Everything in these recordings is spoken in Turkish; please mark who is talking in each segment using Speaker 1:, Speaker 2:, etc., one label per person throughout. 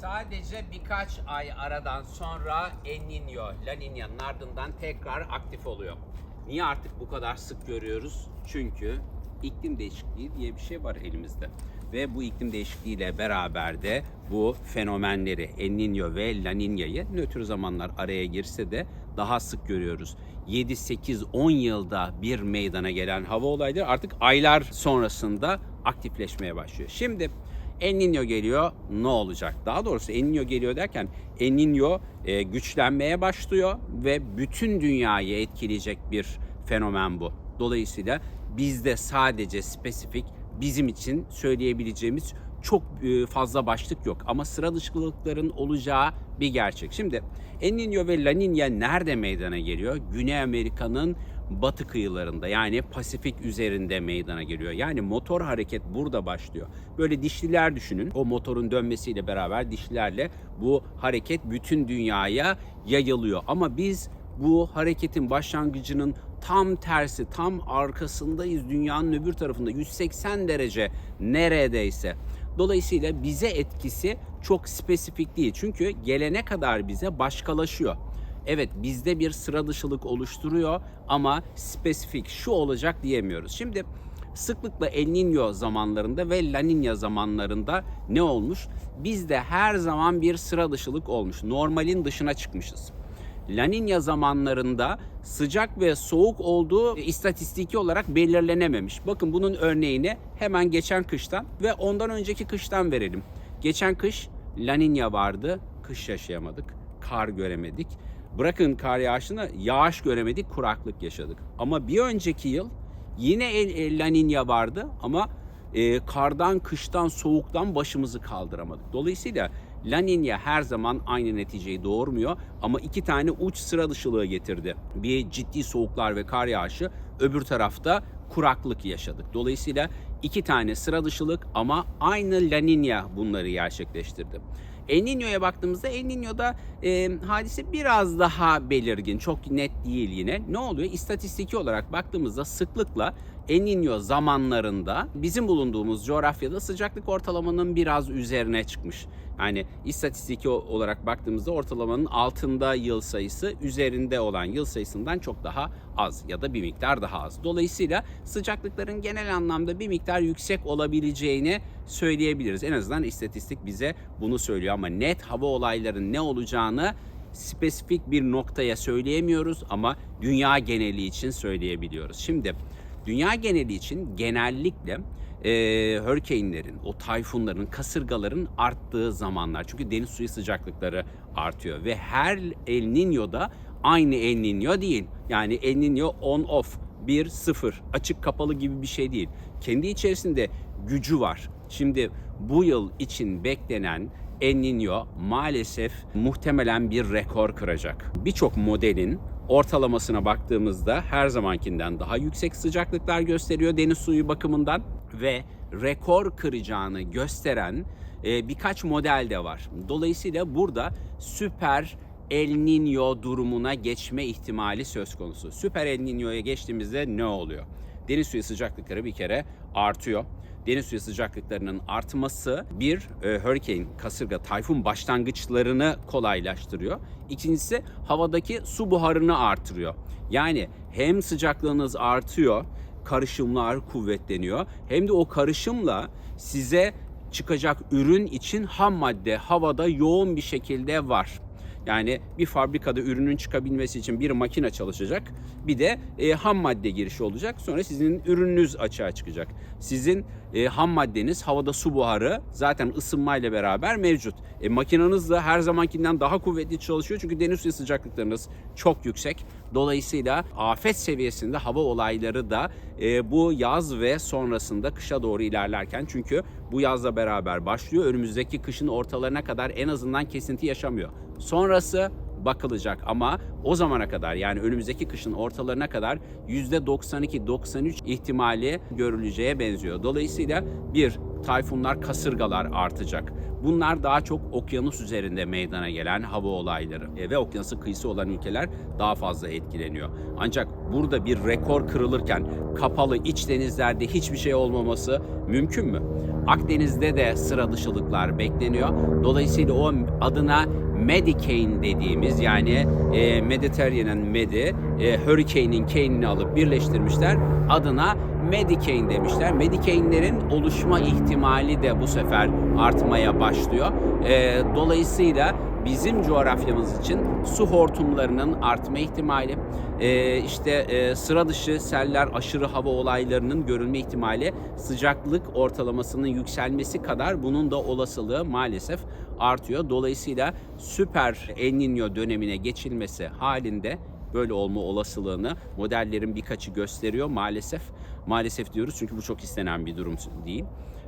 Speaker 1: Sadece birkaç ay aradan sonra El Niño, La Niña'nın ardından tekrar aktif oluyor. Niye artık bu kadar sık görüyoruz? Çünkü iklim değişikliği diye bir şey var elimizde. Ve bu iklim değişikliğiyle beraber de bu fenomenleri El Niño ve La Niña'yı nötr zamanlar araya girse de daha sık görüyoruz. 7, 8, 10 yılda bir meydana gelen hava olayları artık aylar sonrasında aktifleşmeye başlıyor. Şimdi El Niño geliyor ne olacak? Daha doğrusu El Niño geliyor derken El Niño e, güçlenmeye başlıyor ve bütün dünyayı etkileyecek bir fenomen bu. Dolayısıyla bizde sadece spesifik bizim için söyleyebileceğimiz çok e, fazla başlık yok ama sıra dışılıkların olacağı bir gerçek. Şimdi El Niño ve La Niña nerede meydana geliyor? Güney Amerika'nın batı kıyılarında yani Pasifik üzerinde meydana geliyor. Yani motor hareket burada başlıyor. Böyle dişliler düşünün. O motorun dönmesiyle beraber dişlilerle bu hareket bütün dünyaya yayılıyor. Ama biz bu hareketin başlangıcının tam tersi, tam arkasındayız. Dünyanın öbür tarafında 180 derece neredeyse. Dolayısıyla bize etkisi çok spesifik değil. Çünkü gelene kadar bize başkalaşıyor. Evet bizde bir sıra dışılık oluşturuyor ama spesifik şu olacak diyemiyoruz. Şimdi sıklıkla El Niño zamanlarında ve La Niña zamanlarında ne olmuş? Bizde her zaman bir sıra dışılık olmuş. Normalin dışına çıkmışız. La Niña zamanlarında sıcak ve soğuk olduğu istatistiki olarak belirlenememiş. Bakın bunun örneğini hemen geçen kıştan ve ondan önceki kıştan verelim. Geçen kış La Niña vardı, kış yaşayamadık, kar göremedik. Bırakın kar yağışını, yağış göremedik, kuraklık yaşadık. Ama bir önceki yıl yine El, El La Niña vardı ama e, kardan, kıştan, soğuktan başımızı kaldıramadık. Dolayısıyla La Niña her zaman aynı neticeyi doğurmuyor ama iki tane uç sıra dışılığı getirdi. Bir ciddi soğuklar ve kar yağışı, öbür tarafta kuraklık yaşadık. Dolayısıyla iki tane sıra dışılık ama aynı La Niña bunları gerçekleştirdi. El Niño'ya baktığımızda El Niño'da e, hadise biraz daha belirgin, çok net değil yine. Ne oluyor? İstatistiki olarak baktığımızda sıklıkla El Niño zamanlarında bizim bulunduğumuz coğrafyada sıcaklık ortalamanın biraz üzerine çıkmış. Yani istatistiki olarak baktığımızda ortalamanın altında yıl sayısı üzerinde olan yıl sayısından çok daha az ya da bir miktar daha az. Dolayısıyla sıcaklıkların genel anlamda bir miktar yüksek olabileceğini söyleyebiliriz. En azından istatistik bize bunu söylüyor ama net hava olaylarının ne olacağını spesifik bir noktaya söyleyemiyoruz ama dünya geneli için söyleyebiliyoruz. Şimdi dünya geneli için genellikle e, hurricane'lerin, o tayfunların, kasırgaların arttığı zamanlar. Çünkü deniz suyu sıcaklıkları artıyor ve her El Niño'da aynı El Niño değil. Yani El Niño on off 1-0 açık kapalı gibi bir şey değil. Kendi içerisinde gücü var. Şimdi bu yıl için beklenen El Niño maalesef muhtemelen bir rekor kıracak. Birçok modelin ortalamasına baktığımızda her zamankinden daha yüksek sıcaklıklar gösteriyor deniz suyu bakımından ve rekor kıracağını gösteren e, birkaç model de var. Dolayısıyla burada süper El Niño durumuna geçme ihtimali söz konusu. Süper El Niño'ya geçtiğimizde ne oluyor? Deniz suyu sıcaklıkları bir kere artıyor. Deniz suyu sıcaklıklarının artması bir e, hurricane, kasırga, tayfun başlangıçlarını kolaylaştırıyor. İkincisi havadaki su buharını artırıyor. Yani hem sıcaklığınız artıyor, karışımlar kuvvetleniyor. Hem de o karışımla size çıkacak ürün için ham madde havada yoğun bir şekilde var. Yani bir fabrikada ürünün çıkabilmesi için bir makine çalışacak. Bir de e, ham madde girişi olacak. Sonra sizin ürününüz açığa çıkacak. Sizin e, ham maddeniz havada su buharı zaten ısınmayla beraber mevcut. E, makineniz de her zamankinden daha kuvvetli çalışıyor. Çünkü deniz suyu sıcaklıklarınız çok yüksek. Dolayısıyla afet seviyesinde hava olayları da e, bu yaz ve sonrasında kışa doğru ilerlerken çünkü bu yazla beraber başlıyor. Önümüzdeki kışın ortalarına kadar en azından kesinti yaşamıyor. Sonrası bakılacak ama o zamana kadar yani önümüzdeki kışın ortalarına kadar %92-93 ihtimali görüleceğe benziyor. Dolayısıyla bir tayfunlar, kasırgalar artacak. Bunlar daha çok okyanus üzerinde meydana gelen hava olayları ve okyanusun kıyısı olan ülkeler daha fazla etkileniyor. Ancak burada bir rekor kırılırken kapalı iç denizlerde hiçbir şey olmaması mümkün mü? Akdeniz'de de sıra dışılıklar bekleniyor. Dolayısıyla o adına Medicane dediğimiz yani e, Mediterranean Medi, e, Hurricane'in Cane'ini alıp birleştirmişler. Adına Medicane demişler. Medicane'lerin oluşma ihtimali de bu sefer artmaya başlıyor. E, dolayısıyla bizim coğrafyamız için su hortumlarının artma ihtimali, e, işte e, sıra dışı seller, aşırı hava olaylarının görülme ihtimali, sıcaklık ortalamasının yükselmesi kadar bunun da olasılığı maalesef artıyor. Dolayısıyla süper El Niño dönemine geçilmesi halinde böyle olma olasılığını modellerin birkaçı gösteriyor maalesef. Maalesef diyoruz çünkü bu çok istenen bir durum değil.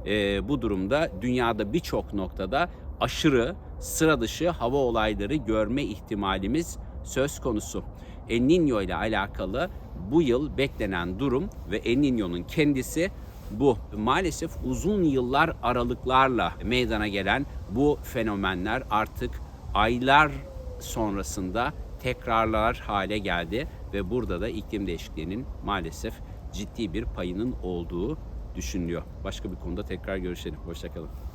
Speaker 1: Ee, bu durumda dünyada birçok noktada aşırı sıra dışı hava olayları görme ihtimalimiz söz konusu. El Niño ile alakalı bu yıl beklenen durum ve El Niño'nun kendisi bu. Maalesef uzun yıllar aralıklarla meydana gelen bu fenomenler artık aylar sonrasında tekrarlar hale geldi ve burada da iklim değişikliğinin maalesef ciddi bir payının olduğu düşünülüyor. Başka bir konuda tekrar görüşelim. Hoşçakalın.